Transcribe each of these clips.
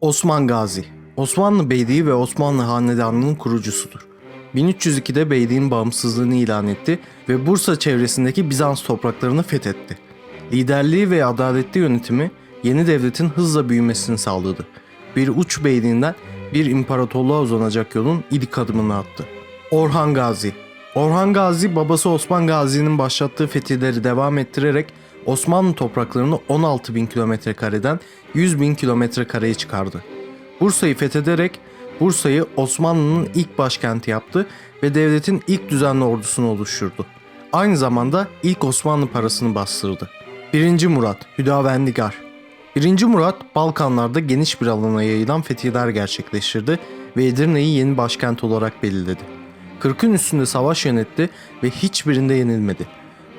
Osman Gazi Osmanlı Beyliği ve Osmanlı Hanedanlığı'nın kurucusudur. 1302'de beyliğin bağımsızlığını ilan etti ve Bursa çevresindeki Bizans topraklarını fethetti. Liderliği ve adaletli yönetimi yeni devletin hızla büyümesini sağladı. Bir uç beyliğinden bir imparatorluğa uzanacak yolun ilk adımını attı. Orhan Gazi Orhan Gazi babası Osman Gazi'nin başlattığı fetihleri devam ettirerek Osmanlı topraklarını 16 bin kilometre kareden 100 bin kilometre kareye çıkardı. Bursa'yı fethederek Bursa'yı Osmanlı'nın ilk başkenti yaptı ve devletin ilk düzenli ordusunu oluşturdu. Aynı zamanda ilk Osmanlı parasını bastırdı. 1. Murat Hüdavendigar 1. Murat Balkanlarda geniş bir alana yayılan fetihler gerçekleştirdi ve Edirne'yi yeni başkent olarak belirledi. 40'ın üstünde savaş yönetti ve hiçbirinde yenilmedi.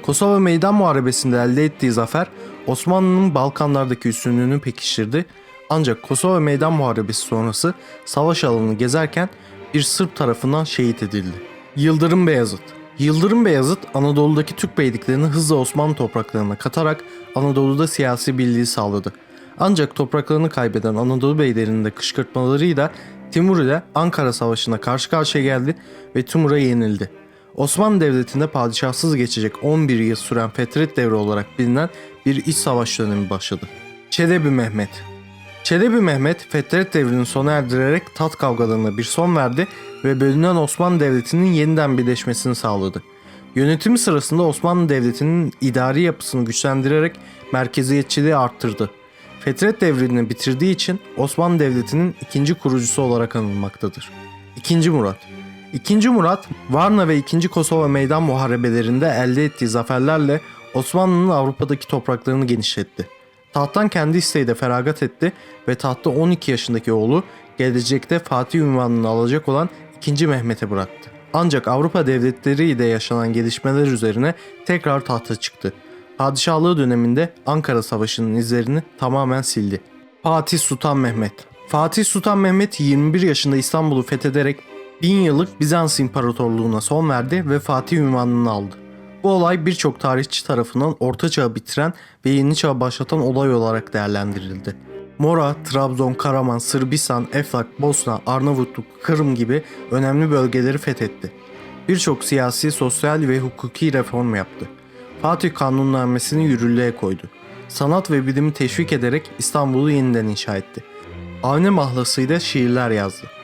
Kosova Meydan Muharebesi'nde elde ettiği zafer Osmanlı'nın Balkanlardaki üstünlüğünü pekiştirdi ancak Kosova Meydan Muharebesi sonrası savaş alanını gezerken bir Sırp tarafından şehit edildi. Yıldırım Beyazıt Yıldırım Beyazıt Anadolu'daki Türk beyliklerini hızla Osmanlı topraklarına katarak Anadolu'da siyasi birliği sağladı. Ancak topraklarını kaybeden Anadolu beylerinin de kışkırtmalarıyla Timur ile Ankara Savaşı'na karşı karşıya geldi ve Timur'a yenildi. Osmanlı Devleti'nde padişahsız geçecek 11 yıl süren Fetret devri olarak bilinen bir iç savaş dönemi başladı. Çelebi Mehmet Çelebi Mehmet Fetret devrini sona erdirerek tat kavgalarına bir son verdi ve bölünen Osmanlı Devleti'nin yeniden birleşmesini sağladı. Yönetimi sırasında Osmanlı Devleti'nin idari yapısını güçlendirerek merkeziyetçiliği arttırdı. Fetret devrini bitirdiği için Osmanlı Devleti'nin ikinci kurucusu olarak anılmaktadır. İkinci Murat İkinci Murat, Varna ve İkinci Kosova Meydan Muharebelerinde elde ettiği zaferlerle Osmanlı'nın Avrupa'daki topraklarını genişletti. Tahttan kendi isteğiyle feragat etti ve tahtta 12 yaşındaki oğlu gelecekte Fatih ünvanını alacak olan 2. Mehmet'e bıraktı. Ancak Avrupa devletleriyle yaşanan gelişmeler üzerine tekrar tahta çıktı. Padişahlığı döneminde Ankara Savaşı'nın izlerini tamamen sildi. Fatih Sultan Mehmet Fatih Sultan Mehmet 21 yaşında İstanbul'u fethederek bin yıllık Bizans İmparatorluğu'na son verdi ve Fatih ünvanını aldı. Bu olay birçok tarihçi tarafından Orta Çağ'ı bitiren ve Yeni Çağ'ı başlatan olay olarak değerlendirildi. Mora, Trabzon, Karaman, Sırbistan, Eflak, Bosna, Arnavutluk, Kırım gibi önemli bölgeleri fethetti. Birçok siyasi, sosyal ve hukuki reform yaptı. Fatih kanunnamesini yürürlüğe koydu. Sanat ve bilimi teşvik ederek İstanbul'u yeniden inşa etti. Avni mahlasıyla şiirler yazdı.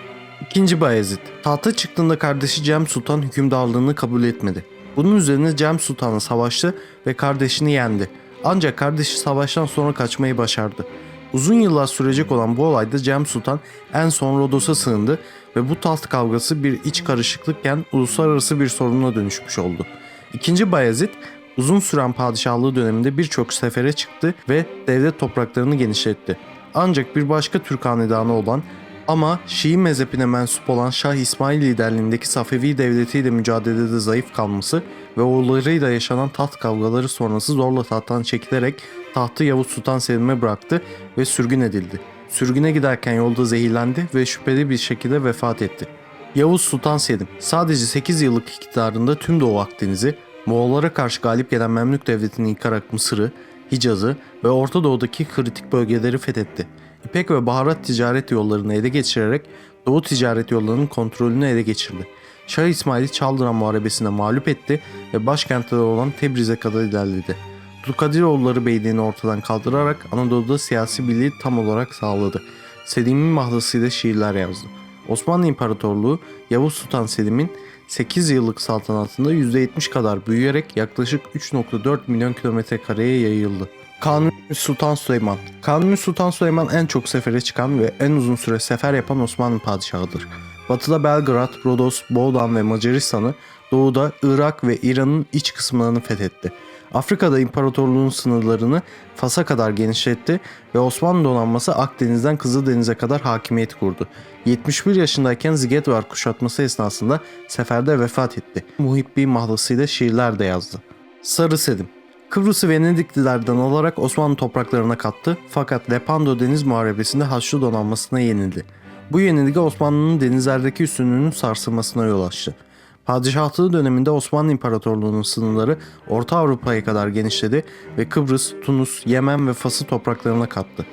İkinci Bayezid, tahta çıktığında kardeşi Cem Sultan hükümdarlığını kabul etmedi. Bunun üzerine Cem Sultan'la savaştı ve kardeşini yendi. Ancak kardeşi savaştan sonra kaçmayı başardı. Uzun yıllar sürecek olan bu olayda Cem Sultan en son Rodos'a sığındı ve bu taht kavgası bir iç karışıklıkken uluslararası bir soruna dönüşmüş oldu. İkinci Bayezid uzun süren padişahlığı döneminde birçok sefere çıktı ve devlet topraklarını genişletti. Ancak bir başka Türk hanedanı olan ama Şii mezhebine mensup olan Şah İsmail liderliğindeki Safevi devletiyle mücadelede zayıf kalması ve oğullarıyla yaşanan taht kavgaları sonrası zorla tahttan çekilerek tahtı Yavuz Sultan Selim'e bıraktı ve sürgün edildi. Sürgüne giderken yolda zehirlendi ve şüpheli bir şekilde vefat etti. Yavuz Sultan Selim sadece 8 yıllık iktidarında tüm Doğu Akdeniz'i, Moğollara karşı galip gelen Memlük Devleti'ni yıkarak Mısır'ı, Hicaz'ı ve Orta Doğu'daki kritik bölgeleri fethetti. İpek ve baharat ticaret yollarını ele geçirerek Doğu ticaret yollarının kontrolünü ele geçirdi. Şah İsmail'i Çaldıran Muharebesi'ne mağlup etti ve başkentleri olan Tebriz'e kadar ilerledi. Abdülkadiroğulları beyliğini ortadan kaldırarak Anadolu'da siyasi birliği tam olarak sağladı. Selim'in mahlasıyla şiirler yazdı. Osmanlı İmparatorluğu Yavuz Sultan Selim'in 8 yıllık saltanatında %70 kadar büyüyerek yaklaşık 3.4 milyon kilometre kareye yayıldı. Kanuni Sultan Süleyman Kanuni Sultan Süleyman en çok sefere çıkan ve en uzun süre sefer yapan Osmanlı padişahıdır. Batıda Belgrad, Rodos, Boğdan ve Macaristan'ı, doğuda Irak ve İran'ın iç kısımlarını fethetti. Afrika'da imparatorluğun sınırlarını Fas'a kadar genişletti ve Osmanlı donanması Akdeniz'den Kızıldeniz'e kadar hakimiyet kurdu. 71 yaşındayken Zigetvar kuşatması esnasında seferde vefat etti. Muhibbi mahlasıyla şiirler de yazdı. Sarı Selim Kıbrıs'ı Venediklilerden olarak Osmanlı topraklarına kattı fakat Lepanto Deniz Muharebesi'nde Haçlı donanmasına yenildi. Bu yenilgi Osmanlı'nın denizlerdeki üstünlüğünün sarsılmasına yol açtı. Padişahlığı döneminde Osmanlı İmparatorluğu'nun sınırları Orta Avrupa'ya kadar genişledi ve Kıbrıs, Tunus, Yemen ve Fas'ı topraklarına kattı.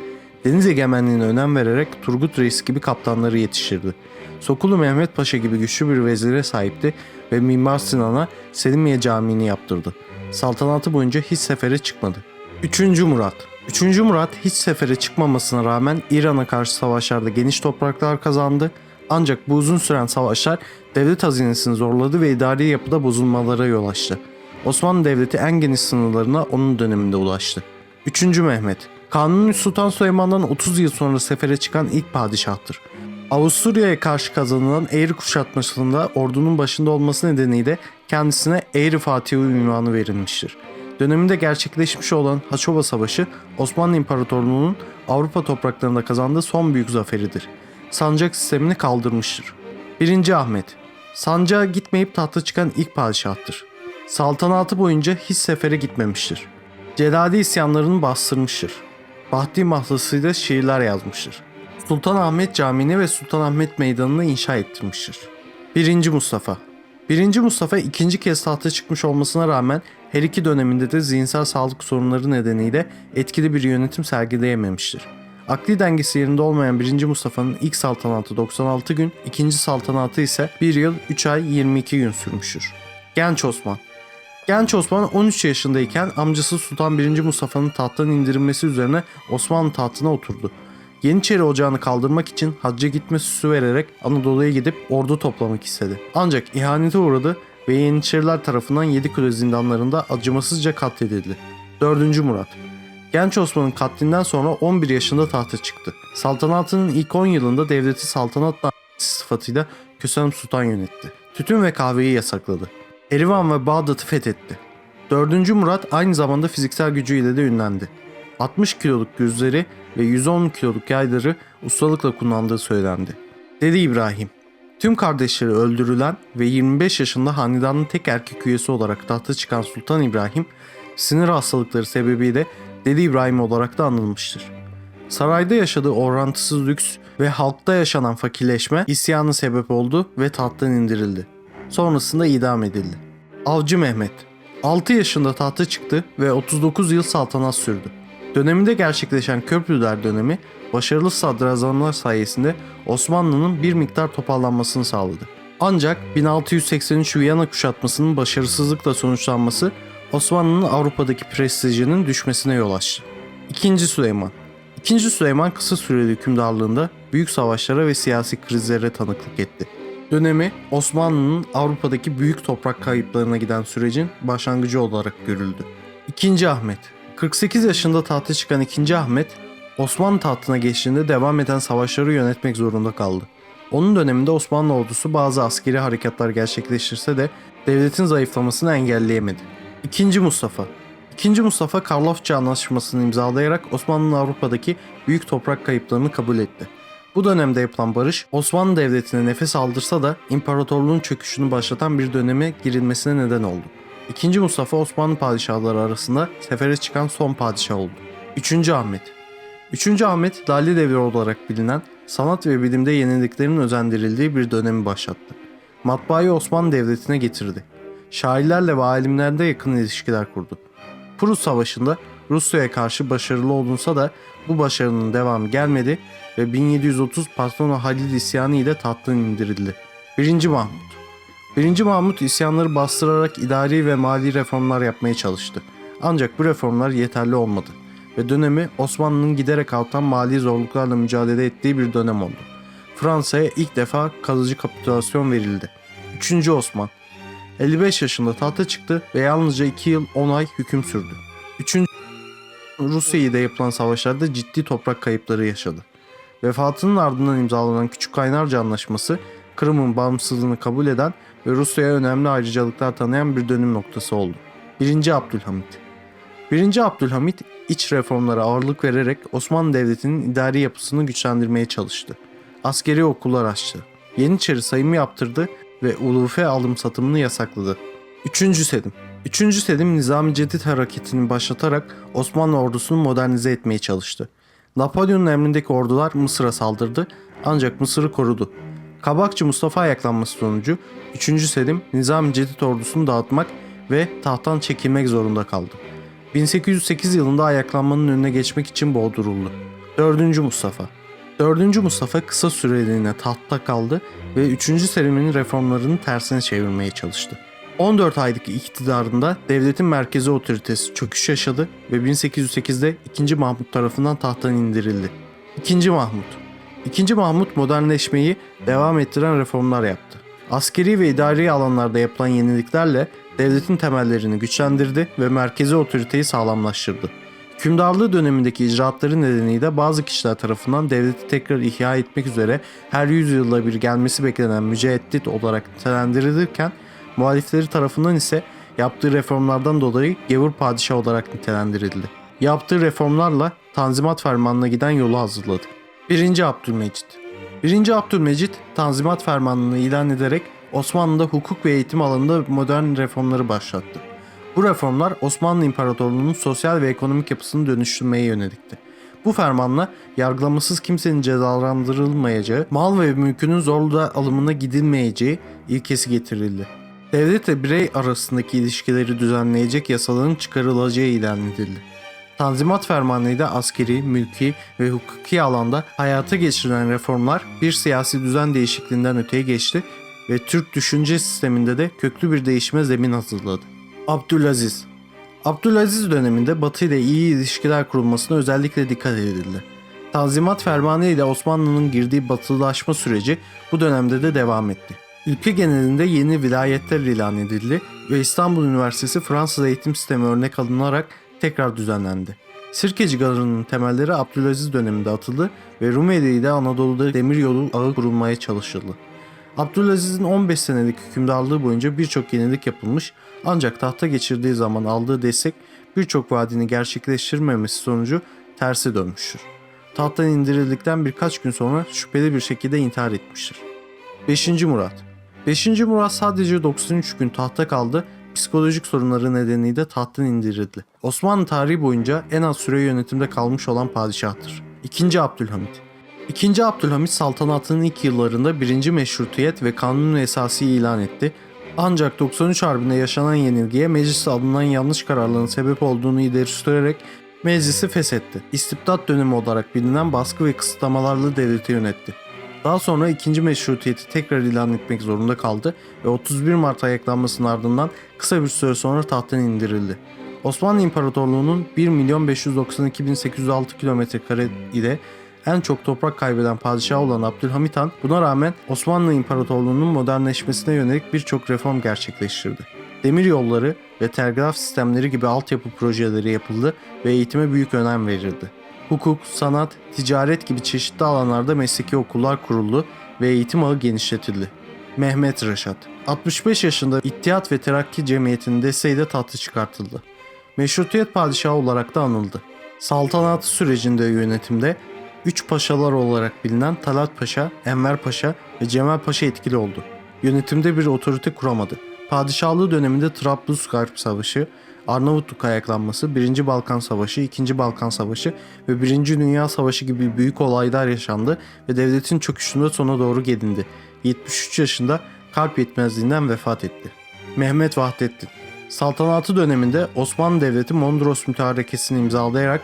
Deniz egemenliğine önem vererek Turgut Reis gibi kaptanları yetiştirdi. Sokulu Mehmet Paşa gibi güçlü bir vezire sahipti ve Mimar Sinan'a Selimiye Camii'ni yaptırdı. Saltanatı boyunca hiç sefere çıkmadı. 3. Murat 3. Murat hiç sefere çıkmamasına rağmen İran'a karşı savaşlarda geniş topraklar kazandı. Ancak bu uzun süren savaşlar devlet hazinesini zorladı ve idari yapıda bozulmalara yol açtı. Osmanlı Devleti en geniş sınırlarına onun döneminde ulaştı. 3. Mehmet Kanuni Sultan Süleyman'dan 30 yıl sonra sefere çıkan ilk padişahtır. Avusturya'ya karşı kazanılan Eğri kuşatmasında ordunun başında olması nedeniyle kendisine Eğri Fatih ünvanı verilmiştir. Döneminde gerçekleşmiş olan Haçova Savaşı Osmanlı İmparatorluğu'nun Avrupa topraklarında kazandığı son büyük zaferidir. Sancak sistemini kaldırmıştır. 1. Ahmet Sancağa gitmeyip tahta çıkan ilk padişahtır. Saltanatı boyunca hiç sefere gitmemiştir. Celali isyanlarını bastırmıştır. Bahti mahlasıyla şiirler yazmıştır. Sultan Ahmet Camii'ni ve Sultan Ahmet Meydanı'nı inşa ettirmiştir. 1. Mustafa 1. Mustafa ikinci kez tahta çıkmış olmasına rağmen her iki döneminde de zihinsel sağlık sorunları nedeniyle etkili bir yönetim sergileyememiştir. Akli dengesi yerinde olmayan 1. Mustafa'nın ilk saltanatı 96 gün, ikinci saltanatı ise 1 yıl 3 ay 22 gün sürmüştür. Genç Osman Genç Osman 13 yaşındayken amcası Sultan 1. Mustafa'nın tahttan indirilmesi üzerine Osmanlı tahtına oturdu. Yeniçeri ocağını kaldırmak için hacca gitme süsü vererek Anadolu'ya gidip ordu toplamak istedi. Ancak ihanete uğradı ve Yeniçeriler tarafından Yedikule zindanlarında acımasızca katledildi. 4. Murat Genç Osman'ın katlinden sonra 11 yaşında tahta çıktı. Saltanatının ilk 10 yılında devleti saltanat dairesi sıfatıyla Kösem Sultan yönetti. Tütün ve kahveyi yasakladı. Erivan ve Bağdat'ı fethetti. 4. Murat aynı zamanda fiziksel gücüyle de ünlendi. 60 kiloluk güzleri ve 110 kiloluk yayları ustalıkla kullandığı söylendi. Dedi İbrahim. Tüm kardeşleri öldürülen ve 25 yaşında hanedanın tek erkek üyesi olarak tahta çıkan Sultan İbrahim, sinir hastalıkları sebebiyle Dede İbrahim olarak da anılmıştır. Sarayda yaşadığı orantısız lüks ve halkta yaşanan fakirleşme isyanı sebep oldu ve tahttan indirildi. Sonrasında idam edildi. Avcı Mehmet 6 yaşında tahta çıktı ve 39 yıl saltanat sürdü. Döneminde gerçekleşen Köprüler dönemi başarılı sadrazamlar sayesinde Osmanlı'nın bir miktar toparlanmasını sağladı. Ancak 1683 Viyana kuşatmasının başarısızlıkla sonuçlanması Osmanlı'nın Avrupa'daki prestijinin düşmesine yol açtı. 2. Süleyman 2. Süleyman kısa süreli hükümdarlığında büyük savaşlara ve siyasi krizlere tanıklık etti. Dönemi Osmanlı'nın Avrupa'daki büyük toprak kayıplarına giden sürecin başlangıcı olarak görüldü. 2. Ahmet 48 yaşında tahta çıkan 2. Ahmet, Osmanlı tahtına geçtiğinde devam eden savaşları yönetmek zorunda kaldı. Onun döneminde Osmanlı ordusu bazı askeri harekatlar gerçekleştirse de devletin zayıflamasını engelleyemedi. 2. Mustafa 2. Mustafa Karlofça Anlaşması'nı imzalayarak Osmanlı'nın Avrupa'daki büyük toprak kayıplarını kabul etti. Bu dönemde yapılan barış Osmanlı Devleti'ne nefes aldırsa da imparatorluğun çöküşünü başlatan bir döneme girilmesine neden oldu. 2. Mustafa Osmanlı padişahları arasında sefere çıkan son padişah oldu. 3. Ahmet 3. Ahmet Lale Devri olarak bilinen sanat ve bilimde yeniliklerin özendirildiği bir dönemi başlattı. Matbaayı Osmanlı Devleti'ne getirdi. Şairlerle ve alimlerle yakın ilişkiler kurdu. Prus Savaşı'nda Rusya'ya karşı başarılı olunsa da bu başarının devamı gelmedi ve 1730 patronu Halil isyanı ile tahttan indirildi. 1. Mahmut 1. Mahmut isyanları bastırarak idari ve mali reformlar yapmaya çalıştı. Ancak bu reformlar yeterli olmadı ve dönemi Osmanlı'nın giderek artan mali zorluklarla mücadele ettiği bir dönem oldu. Fransa'ya ilk defa kalıcı kapitülasyon verildi. 3. Osman 55 yaşında tahta çıktı ve yalnızca 2 yıl 10 ay hüküm sürdü. 3. Rusya ile yapılan savaşlarda ciddi toprak kayıpları yaşadı. Vefatının ardından imzalanan Küçük Kaynarca Anlaşması, Kırım'ın bağımsızlığını kabul eden ve Rusya'ya önemli ayrıcalıklar tanıyan bir dönüm noktası oldu. 1. Abdülhamit 1. Abdülhamit iç reformlara ağırlık vererek Osmanlı Devleti'nin idari yapısını güçlendirmeye çalıştı. Askeri okullar açtı. Yeniçeri sayımı yaptırdı ve ulufe alım satımını yasakladı. 3. Selim 3. Selim Nizami Cedid hareketini başlatarak Osmanlı ordusunu modernize etmeye çalıştı. Napolyon'un emrindeki ordular Mısır'a saldırdı ancak Mısır'ı korudu. Kabakçı Mustafa ayaklanması sonucu 3. Selim Nizami Cedid ordusunu dağıtmak ve tahttan çekilmek zorunda kaldı. 1808 yılında ayaklanmanın önüne geçmek için boğduruldu. 4. Mustafa 4. Mustafa kısa süreliğine tahtta kaldı ve 3. Selim'in reformlarını tersine çevirmeye çalıştı. 14 aylık iktidarında devletin merkezi otoritesi çöküş yaşadı ve 1808'de 2. Mahmut tarafından tahttan indirildi. 2. Mahmut 2. Mahmut modernleşmeyi devam ettiren reformlar yaptı. Askeri ve idari alanlarda yapılan yeniliklerle devletin temellerini güçlendirdi ve merkezi otoriteyi sağlamlaştırdı. Hükümdarlığı dönemindeki icraatları nedeniyle bazı kişiler tarafından devleti tekrar ihya etmek üzere her yüzyılda bir gelmesi beklenen müceddit olarak nitelendirilirken muhalifleri tarafından ise yaptığı reformlardan dolayı gevur padişah olarak nitelendirildi. Yaptığı reformlarla Tanzimat Fermanı'na giden yolu hazırladı. 1. Abdülmecit 1. Abdülmecit Tanzimat Fermanı'nı ilan ederek Osmanlı'da hukuk ve eğitim alanında modern reformları başlattı. Bu reformlar Osmanlı İmparatorluğu'nun sosyal ve ekonomik yapısını dönüştürmeye yönelikti. Bu fermanla yargılamasız kimsenin cezalandırılmayacağı, mal ve mülkünün zorla alımına gidilmeyeceği ilkesi getirildi. Devletle birey arasındaki ilişkileri düzenleyecek yasaların çıkarılacağı ilan edildi. Tanzimat Fermanı'yla askeri, mülki ve hukuki alanda hayata geçirilen reformlar bir siyasi düzen değişikliğinden öteye geçti ve Türk düşünce sisteminde de köklü bir değişime zemin hazırladı. Abdülaziz Abdülaziz döneminde Batı ile iyi ilişkiler kurulmasına özellikle dikkat edildi. Tanzimat Fermanı ile Osmanlı'nın girdiği batılaşma süreci bu dönemde de devam etti. Ülke genelinde yeni vilayetler ilan edildi ve İstanbul Üniversitesi Fransız eğitim sistemi örnek alınarak tekrar düzenlendi. Sirkeci Garı'nın temelleri Abdülaziz döneminde atıldı ve Rumeli ile Anadolu'da demiryolu ağı kurulmaya çalışıldı. Abdülaziz'in 15 senelik hükümdarlığı boyunca birçok yenilik yapılmış ancak tahta geçirdiği zaman aldığı destek birçok vaadini gerçekleştirmemesi sonucu terse dönmüştür. Tahttan indirildikten birkaç gün sonra şüpheli bir şekilde intihar etmiştir. 5. Murat 5. Murat sadece 93 gün tahta kaldı, psikolojik sorunları nedeniyle tahttan indirildi. Osmanlı tarihi boyunca en az süre yönetimde kalmış olan padişahtır. 2. Abdülhamit 2. Abdülhamit saltanatının ilk yıllarında 1. Meşrutiyet ve kanun esası ilan etti. Ancak 93 Harbi'nde yaşanan yenilgiye mecliste alınan yanlış kararların sebep olduğunu ileri sürerek meclisi feshetti. İstibdat dönemi olarak bilinen baskı ve kısıtlamalarla devleti yönetti. Daha sonra 2. Meşrutiyeti tekrar ilan etmek zorunda kaldı ve 31 Mart ayaklanmasının ardından kısa bir süre sonra tahttan indirildi. Osmanlı İmparatorluğu'nun 1 milyon 592.806 kilometre kare ile en çok toprak kaybeden padişah olan Abdülhamit Han buna rağmen Osmanlı İmparatorluğu'nun modernleşmesine yönelik birçok reform gerçekleştirdi. Demir yolları ve telgraf sistemleri gibi altyapı projeleri yapıldı ve eğitime büyük önem verildi. Hukuk, sanat, ticaret gibi çeşitli alanlarda mesleki okullar kuruldu ve eğitim ağı genişletildi. Mehmet Reşat 65 yaşında İttihat ve Terakki Cemiyeti'nin desteğiyle tahtı çıkartıldı. Meşrutiyet padişahı olarak da anıldı. Saltanatı sürecinde yönetimde üç paşalar olarak bilinen Talat Paşa, Enver Paşa ve Cemal Paşa etkili oldu. Yönetimde bir otorite kuramadı. Padişahlığı döneminde Trablusgarp Savaşı, Arnavutluk ayaklanması, 1. Balkan Savaşı, 2. Balkan Savaşı ve 1. Dünya Savaşı gibi büyük olaylar yaşandı ve devletin çöküşünde sona doğru gelindi. 73 yaşında kalp yetmezliğinden vefat etti. Mehmet Vahdettin Saltanatı döneminde Osmanlı Devleti Mondros Mütarekesini imzalayarak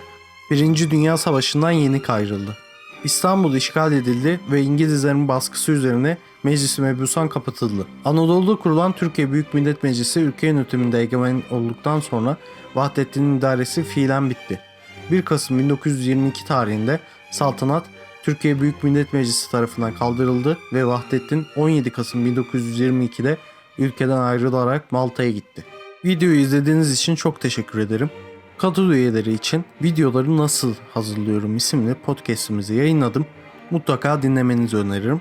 Birinci Dünya Savaşı'ndan yenik ayrıldı. İstanbul işgal edildi ve İngilizlerin baskısı üzerine Meclis-i Mebusan kapatıldı. Anadolu'da kurulan Türkiye Büyük Millet Meclisi ülke yönetiminde egemen olduktan sonra Vahdettin'in idaresi fiilen bitti. 1 Kasım 1922 tarihinde saltanat Türkiye Büyük Millet Meclisi tarafından kaldırıldı ve Vahdettin 17 Kasım 1922'de ülkeden ayrılarak Malta'ya gitti. Videoyu izlediğiniz için çok teşekkür ederim. Kadro üyeleri için videoları nasıl hazırlıyorum isimli podcast'imizi yayınladım. Mutlaka dinlemenizi öneririm.